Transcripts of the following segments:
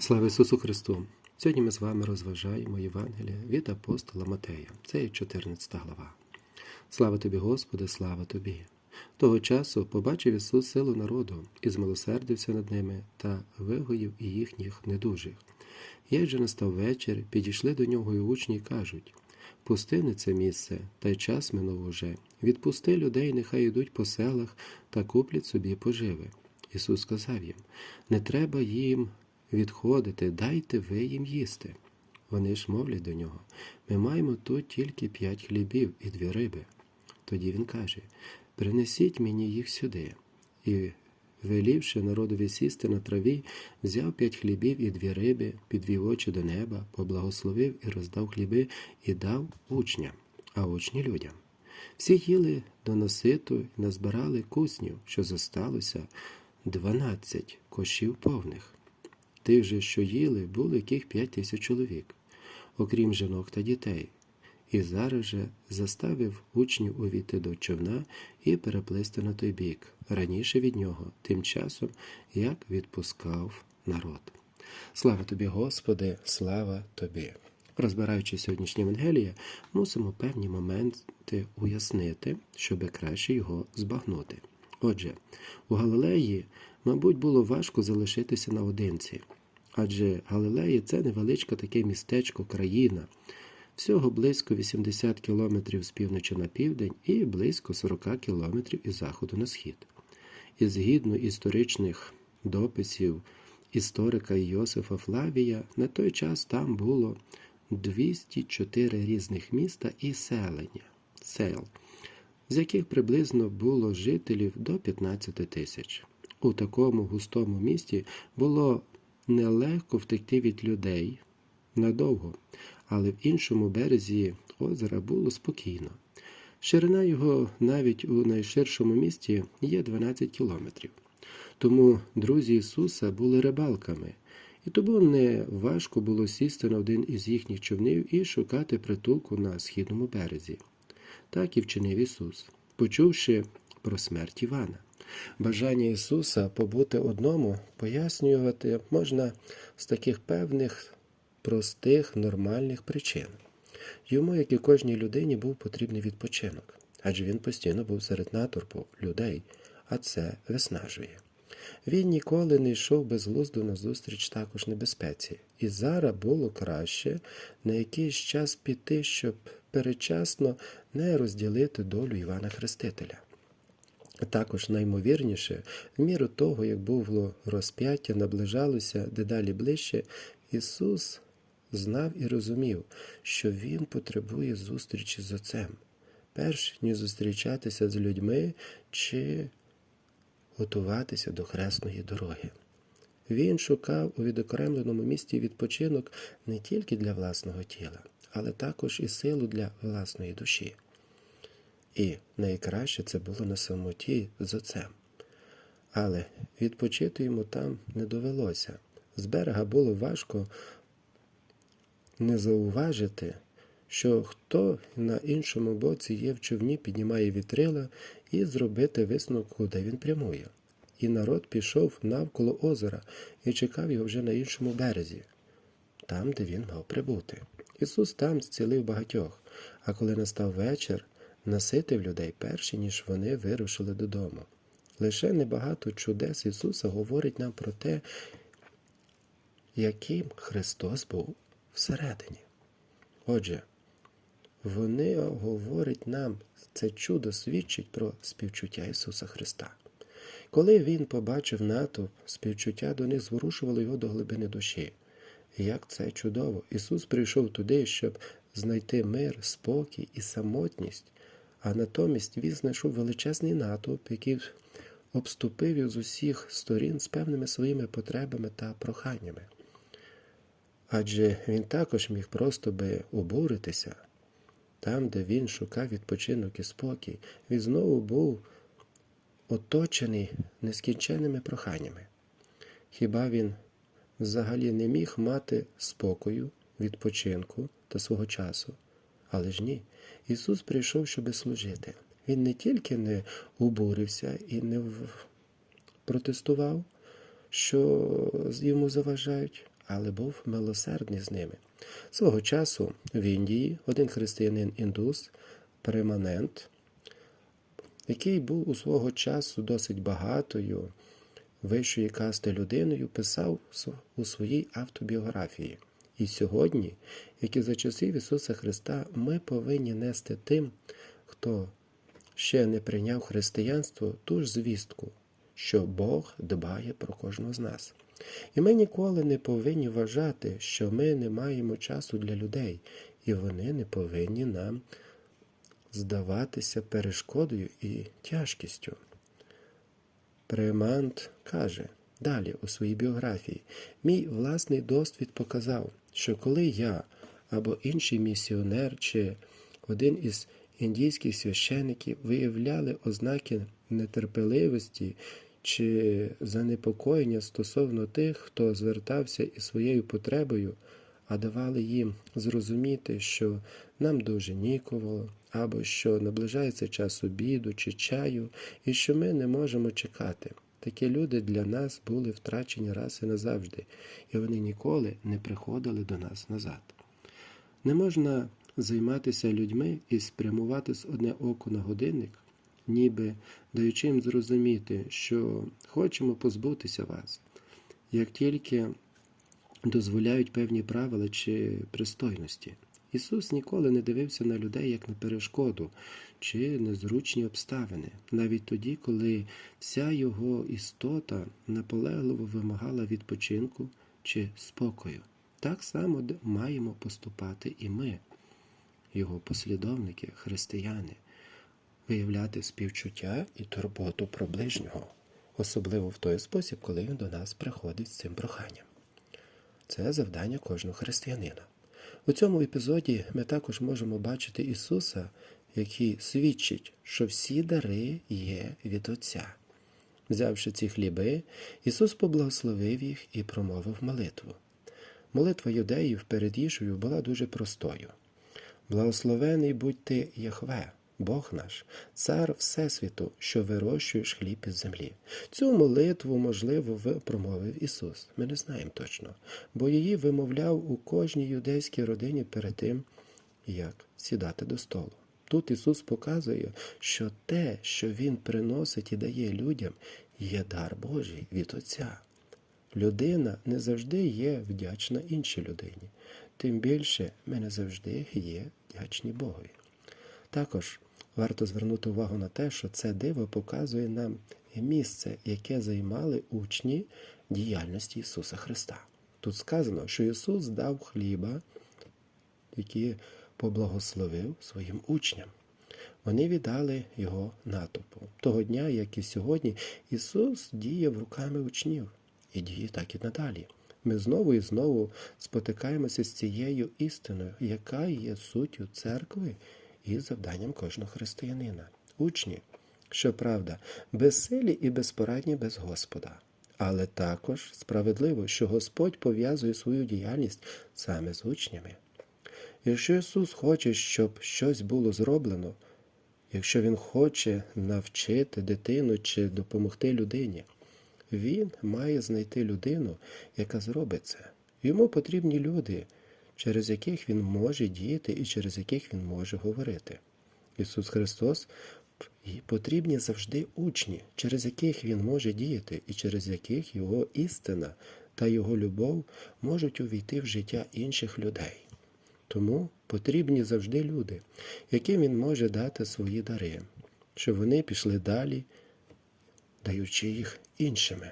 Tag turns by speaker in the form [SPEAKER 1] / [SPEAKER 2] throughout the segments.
[SPEAKER 1] Слава Ісусу Христу! Сьогодні ми з вами розважаємо Євангелія від апостола Матея. Це є 14 глава. Слава тобі, Господи, слава тобі! Того часу побачив Ісус силу народу і змилосердився над ними та вигоїв і їхніх недужих. Як же настав вечір, підійшли до нього і учні й кажуть Пустини це місце, та й час минув уже. Відпусти людей, нехай йдуть по селах та куплять собі поживи. Ісус сказав їм Не треба їм відходити, дайте ви їм їсти. Вони ж мовлять до нього Ми маємо тут тільки п'ять хлібів і дві риби. Тоді він каже Принесіть мені їх сюди. І, велівши народові сісти на траві, взяв п'ять хлібів і дві риби, підвів очі до неба, поблагословив і роздав хліби і дав учням, а учні людям. Всі їли до наситу і назбирали куснів, що зосталося дванадцять кошів повних. Тих же, що їли, було яких п'ять тисяч чоловік, окрім жінок та дітей. І зараз же заставив учнів увійти до човна і переплисти на той бік, раніше від нього, тим часом, як відпускав народ. Слава тобі, Господи, слава тобі! Розбираючи сьогоднішнє Евангеліє, мусимо певні моменти уяснити, щоби краще його збагнути. Отже, у Галилеї, мабуть, було важко залишитися наодинці, адже Галилеї це невеличке таке містечко, країна, всього близько 80 кілометрів з півночі на південь і близько 40 кілометрів із заходу на схід. І згідно історичних дописів історика Йосифа Флавія, на той час там було 204 різних міста і селення, сел, з яких приблизно було жителів до 15 тисяч. У такому густому місті було нелегко втекти від людей надовго, але в іншому березі озера було спокійно. Ширина його навіть у найширшому місті є 12 кілометрів. Тому друзі Ісуса були рибалками, і тому не важко було сісти на один із їхніх човнів і шукати притулку на східному березі. Так і вчинив Ісус, почувши про смерть Івана. Бажання Ісуса побути одному пояснювати можна з таких певних простих, нормальних причин. Йому, як і кожній людині, був потрібний відпочинок, адже він постійно був серед натовпу людей, а це виснажує. Він ніколи не йшов безглуздо назустріч також небезпеці, і зараз було краще на якийсь час піти, щоб передчасно не розділити долю Івана Хрестителя. Також наймовірніше, в міру того, як було розп'яття, наближалося дедалі ближче, Ісус знав і розумів, що Він потребує зустрічі з Отцем, перш ніж зустрічатися з людьми чи готуватися до хресної дороги. Він шукав у відокремленому місті відпочинок не тільки для власного тіла, але також і силу для власної душі. І найкраще це було на самоті з отцем. Але відпочити йому там не довелося. З берега було важко не зауважити, що хто на іншому боці є в човні, піднімає вітрила і зробити висновок, куди він прямує. І народ пішов навколо озера і чекав його вже на іншому березі, там, де він мав прибути. Ісус там зцілив багатьох, а коли настав вечір, наситив людей перші, ніж вони вирушили додому. Лише небагато чудес Ісуса говорить нам про те, яким Христос був всередині. Отже, вони говорять нам, це чудо свідчить про співчуття Ісуса Христа. Коли Він побачив натовп, співчуття до них зворушувало його до глибини душі. Як це чудово! Ісус прийшов туди, щоб знайти мир, спокій і самотність, а натомість Він знайшов величезний натовп, який обступив його з усіх сторін з певними своїми потребами та проханнями. Адже він також міг просто би обуритися. Там, де він шукав відпочинок і спокій, він знову був оточений нескінченними проханнями. Хіба він взагалі не міг мати спокою, відпочинку та свого часу? Але ж ні, Ісус прийшов, щоби служити. Він не тільки не обурився і не протестував, що йому заважають, але був милосердний з ними. Свого часу в Індії один християнин індус, перманент, який був у свого часу досить багатою вищої касти людиною, писав у своїй автобіографії. І сьогодні, як і за часів Ісуса Христа, ми повинні нести тим, хто ще не прийняв християнство, ту ж звістку, що Бог дбає про кожного з нас. І ми ніколи не повинні вважати, що ми не маємо часу для людей, і вони не повинні нам здаватися перешкодою і тяжкістю. Премант каже далі у своїй біографії: мій власний досвід показав, що коли я або інший місіонер чи один із індійських священиків виявляли ознаки нетерпеливості чи занепокоєння стосовно тих, хто звертався із своєю потребою, а давали їм зрозуміти, що нам дуже ніково, або що наближається час обіду чи чаю, і що ми не можемо чекати. Такі люди для нас були втрачені раз і назавжди, і вони ніколи не приходили до нас назад. Не можна займатися людьми і спрямувати з одне око на годинник, ніби даючи їм зрозуміти, що хочемо позбутися вас, як тільки дозволяють певні правила чи пристойності. Ісус ніколи не дивився на людей як на перешкоду чи незручні обставини, навіть тоді, коли вся його істота наполегливо вимагала відпочинку чи спокою. Так само маємо поступати і ми, його послідовники, християни, виявляти співчуття і турботу про ближнього, особливо в той спосіб, коли він до нас приходить з цим проханням. Це завдання кожного християнина. У цьому епізоді ми також можемо бачити Ісуса, який свідчить, що всі дари є від Отця. Взявши ці хліби, Ісус поблагословив їх і промовив молитву. Молитва юдеїв перед їжею була дуже простою. Благословений будь ти Яхве, Бог наш, цар Всесвіту, що вирощуєш хліб із землі. Цю молитву, можливо, промовив Ісус. Ми не знаємо точно, бо її вимовляв у кожній юдейській родині перед тим, як сідати до столу. Тут Ісус показує, що те, що Він приносить і дає людям, є дар Божий від Отця. Людина не завжди є вдячна іншій людині, тим більше ми не завжди є вдячні Богові. Також варто звернути увагу на те, що це диво показує нам місце, яке займали учні діяльності Ісуса Христа. Тут сказано, що Ісус дав хліба, який поблагословив своїм учням. Вони віддали його натовпу. Того дня, як і сьогодні, Ісус діяв руками учнів і діє так і надалі. Ми знову і знову спотикаємося з цією істиною, яка є суттю церкви і завданням кожного християнина. Учні, щоправда, безсилі і безпорадні без Господа. Але також справедливо, що Господь пов'язує свою діяльність саме з учнями. Якщо Ісус хоче, щоб щось було зроблено, якщо Він хоче навчити дитину чи допомогти людині, Він має знайти людину, яка зробить це. Йому потрібні люди, через яких Він може діяти і через яких Він може говорити. Ісус Христос потрібні завжди учні, через яких Він може діяти, і через яких Його істина та Його любов можуть увійти в життя інших людей. Тому потрібні завжди люди, яким він може дати свої дари, щоб вони пішли далі, даючи їх іншими.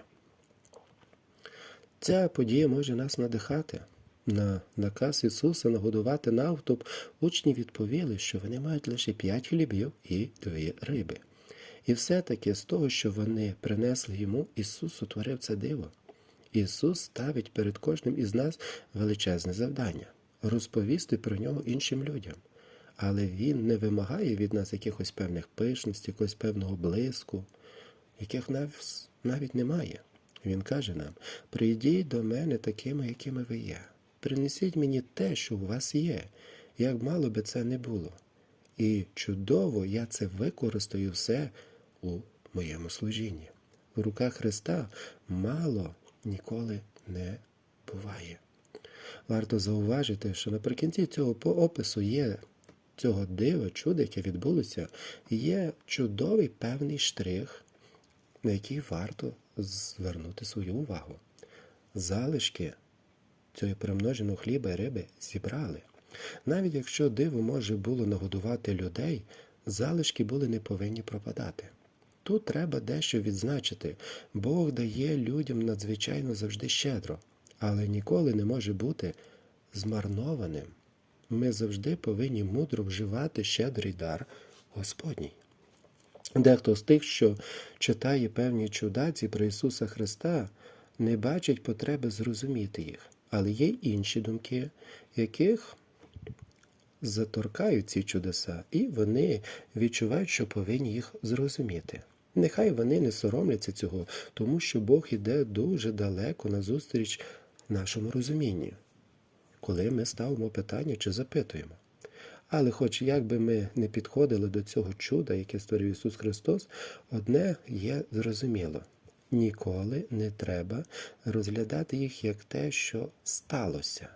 [SPEAKER 1] Ця подія може нас надихати. На наказ Ісуса нагодувати навтоп учні відповіли, що вони мають лише п'ять хлібів і дві риби. І все-таки з того, що вони принесли йому, Ісус утворив це диво. Ісус ставить перед кожним із нас величезне завдання розповісти про нього іншим людям. Але Він не вимагає від нас якихось певних пишностей, якогось певного блиску, яких навіть немає. Він каже нам: прийдіть до мене такими, якими ви є. Принесіть мені те, що у вас є, як мало би це не було. І чудово я це використаю все у моєму служінні. В руках Христа мало ніколи не буває. Варто зауважити, що наприкінці цього опису є цього дива, чуда, яке відбулося, є чудовий певний штрих, на який варто звернути свою увагу. Залишки цього примноженого хліба і риби зібрали. Навіть якщо диво може було нагодувати людей, залишки були не повинні пропадати. Тут треба дещо відзначити. Бог дає людям надзвичайно завжди щедро, але ніколи не може бути змарнованим. Ми завжди повинні мудро вживати щедрий дар Господній. Дехто з тих, що читає певні чудаці про Ісуса Христа, не бачить потреби зрозуміти їх, але є інші думки, яких заторкають ці чудеса, і вони відчувають, що повинні їх зрозуміти. Нехай вони не соромляться цього, тому що Бог іде дуже далеко назустріч нашому розумінню, коли ми ставимо питання чи запитуємо. Але хоч як би ми не підходили до цього чуда, яке створив Ісус Христос, одне є зрозуміло. Ніколи не треба розглядати їх як те, що сталося.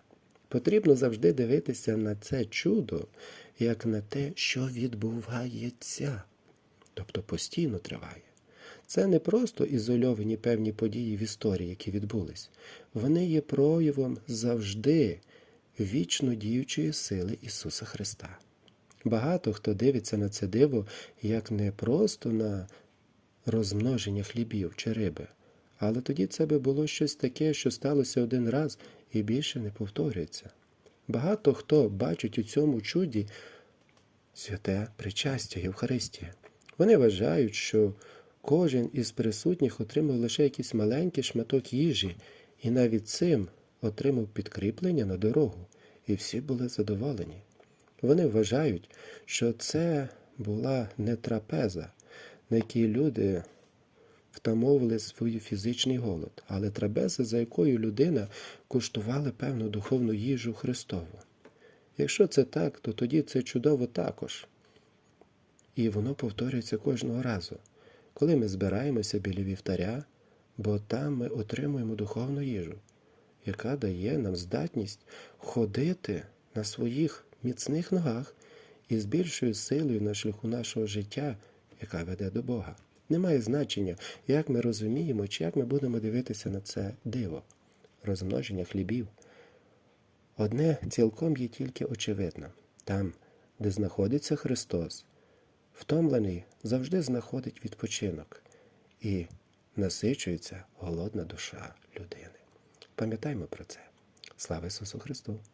[SPEAKER 1] Потрібно завжди дивитися на це чудо, як на те, що відбувається, тобто постійно триває. Це не просто ізольовані певні події в історії, які відбулись. Вони є проявом завжди вічно діючої сили Ісуса Христа. Багато хто дивиться на це диво як не просто на розмноження хлібів чи риби, але тоді це би було щось таке, що сталося один раз і більше не повторюється. Багато хто бачить у цьому чуді святе причастя Євхаристія. Вони вважають, що кожен із присутніх отримав лише якийсь маленький шматок їжі, і навіть цим отримав підкріплення на дорогу, і всі були задоволені. Вони вважають, що це була не трапеза, на якій люди втамовували свій фізичний голод, але трапеза, за якою людина куштувала певну духовну їжу Христову. Якщо це так, то тоді це чудово також. І воно повторюється кожного разу, коли ми збираємося біля вівтаря, бо там ми отримуємо духовну їжу, яка дає нам здатність ходити на своїх міцних ногах і з більшою силою на шляху нашого життя, яка веде до Бога. Немає значення, як ми розуміємо, чи як ми будемо дивитися на це диво, розмноження хлібів. Одне цілком є тільки очевидно там, де знаходиться Христос, втомлений завжди знаходить відпочинок і насичується голодна душа людини. Пам'ятаймо про це. Слава Ісусу Христу!